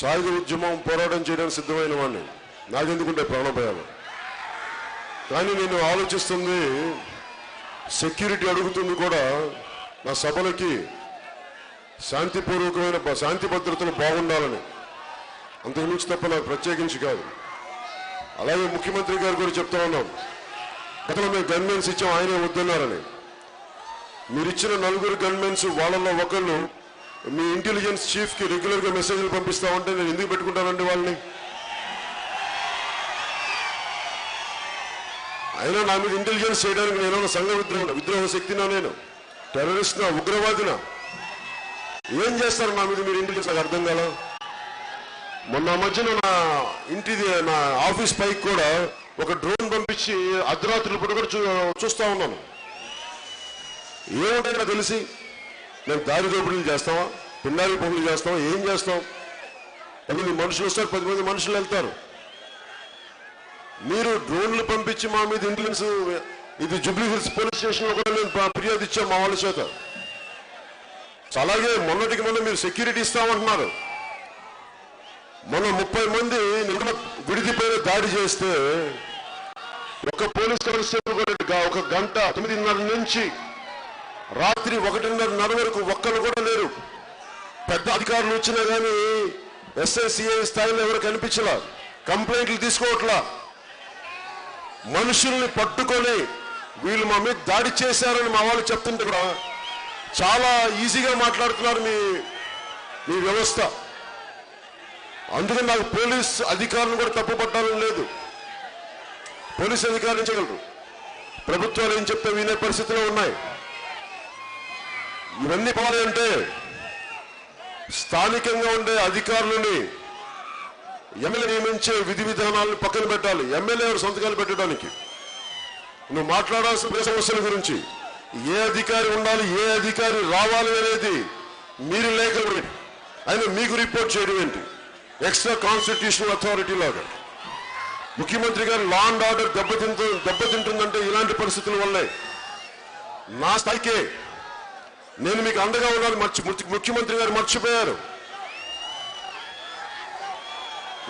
సాయుధ ఉద్యమం పోరాటం చేయడానికి సిద్ధమైన వాడిని నాకెందుకుంటే ప్రాణభయాలు కానీ నేను ఆలోచిస్తుంది సెక్యూరిటీ అడుగుతుంది కూడా నా సభలకి శాంతిపూర్వకమైన శాంతి భద్రతలు బాగుండాలని. అంతకు మించి తప్ప నాకు ప్రత్యేకించి కాదు. అలాగే ముఖ్యమంత్రి గారు కూడా చెప్తా ఉన్నాం. గతంలో మేము గన్మెన్స్ ఇచ్చాం ఆయనే వద్దన్నారని. మీరు ఇచ్చిన నలుగురు గన్మెన్స్ వాళ్ళల్లో ఒకళ్ళు మీ ఇంటెలిజెన్స్ చీఫ్కి రెగ్యులర్గా మెసేజ్లు పంపిస్తా ఉంటే నేను ఎందుకు పెట్టుకుంటానండి వాళ్ళని? అయినా నా మీద ఇంటెలిజెన్స్ చేయడానికి నేను సంఘ విద్రోహ విద్రోహ శక్తినా నేను? టెర్రరిస్ట్నా ఉగ్రవాదినా? ఏం చేస్తారు నా మీద మీరు ఇంటెలిజెన్స్ నాకు అర్థం కాల? మొన్న మధ్యన నా ఇంటిది నా ఆఫీస్ పైకి కూడా ఒక డ్రోన్ పంపించి అర్ధరాత్రులు పూట కూడా చూ చూస్తా ఉన్నాను. ఏముంటాయి తెలిసి? మేము దారి దోపిడీలు చేస్తామా? పిండారి పనులు చేస్తామా? ఏం చేస్తాం? పది మనుషులు వస్తారు పది మంది మనుషులు వెళ్తారు. మీరు డ్రోన్లు పంపించి మా మీద ఇంటెలిజెన్స్ ఇది జూబ్లీ హిల్స్ పోలీస్ స్టేషన్లో కూడా నేను ఫిర్యాదు ఇచ్చాం మా వాళ్ళ చేత. అలాగే మొన్నటికి మొన్న మీరు సెక్యూరిటీ ఇస్తామంటున్నారు. మొన్న ముప్పై మంది నిన్న విడిది దాడి చేస్తే ఒక పోలీస్ కానిస్టేబుల్ కూడా ఒక గంట తొమ్మిదిన్నర నుంచి రాత్రి ఒకటిన్నర వరకు ఒక్కరు కూడా లేరు. పెద్ద అధికారులు వచ్చినా కానీ ఎస్ఐసిఐ స్థాయిలో ఎవరు కనిపించలా కంప్లైంట్లు తీసుకోవట్లా. మనుషుల్ని పట్టుకొని వీళ్ళు మా మీద దాడి చేశారని మా వాళ్ళు చెప్తుంటే కూడా చాలా ఈజీగా మాట్లాడుతున్నారు మీ మీ వ్యవస్థ. అందుకని నాకు పోలీస్ అధికారులు కూడా తప్పు పట్టాలని లేదు. పోలీస్ అధికారులు చేయగలరు? ప్రభుత్వాలు ఏం చెప్తే వినే పరిస్థితిలో ఉన్నాయి. ఇవన్నీ పోవాలి అంటే స్థానికంగా ఉండే అధికారులని ఎమ్మెల్యే నియమించే విధి విధానాలను పక్కన పెట్టాలి. ఎమ్మెల్యే సంతకాలు పెట్టడానికి. నువ్వు మాట్లాడాల్సిన ప్రజా సమస్యల గురించి ఏ అధికారి ఉండాలి ఏ అధికారి రావాలి అనేది మీరు లేఖలు ఆయన మీకు రిపోర్ట్ చేయడం ఏంటి? ఎక్స్ట్రా కాన్స్టిట్యూషనల్ అథారిటీ లాగా. ముఖ్యమంత్రి గారు లా అండ్ ఆర్డర్ దెబ్బతింటు దెబ్బతింటుందంటే ఇలాంటి పరిస్థితుల వల్లే. నా స్థాయికే నేను మీకు అండగా ఉన్నాను మర్చి ముఖ్యమంత్రి గారు మర్చిపోయారు.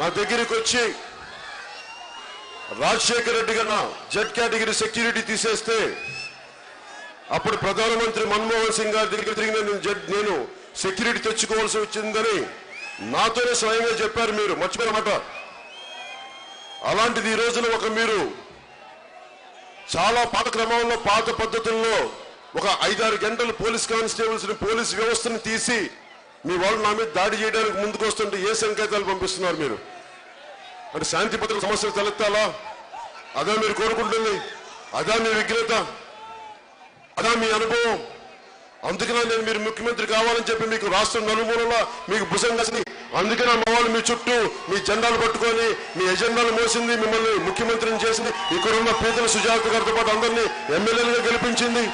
నా దగ్గరికి వచ్చి రాజశేఖర రెడ్డి గారు జెడ్ కేటగిరీ సెక్యూరిటీ తీసేస్తే అప్పుడు ప్రధానమంత్రి మన్మోహన్ సింగ్ గారి దగ్గర తిరిగి నేను జడ్ నేను సెక్యూరిటీ తెచ్చుకోవాల్సి వచ్చిందని నాతోనే స్వయంగా చెప్పారు మీరు. మర్చిపోయిన మాట అలాంటిది ఈ రోజున ఒక మీరు చాలా పాత క్రమంలో పాత పద్ధతుల్లో ఒక ఐదారు గంటలు పోలీస్ కానిస్టేబుల్స్ పోలీస్ వ్యవస్థను తీసి మీ వాళ్ళు నా మీద దాడి చేయడానికి ముందుకు వస్తుంటే ఏ సంకేతాలు పంపిస్తున్నారు మీరు? అంటే శాంతి భద్రత సమస్యలు తలెత్తాలా? అదా మీరు కోరుకుంటుంది. అదా మీ విఘ్నత. అదా మీ అనుభవం. అందుకనే నేను మీరు ముఖ్యమంత్రి కావాలని చెప్పి మీకు రాష్ట్రం నలుమూలలా మీకు భుజంగా అందుకనే మా వాళ్ళు మీ చుట్టూ మీ జెండాలు పట్టుకొని మీ ఎజెండాలు మోసింది మిమ్మల్ని ముఖ్యమంత్రిని చేసింది. ఇక్కడున్న పేదల సుజాత గారితో పాటు అందరినీ ఎమ్మెల్యేలుగా గెలిపించింది.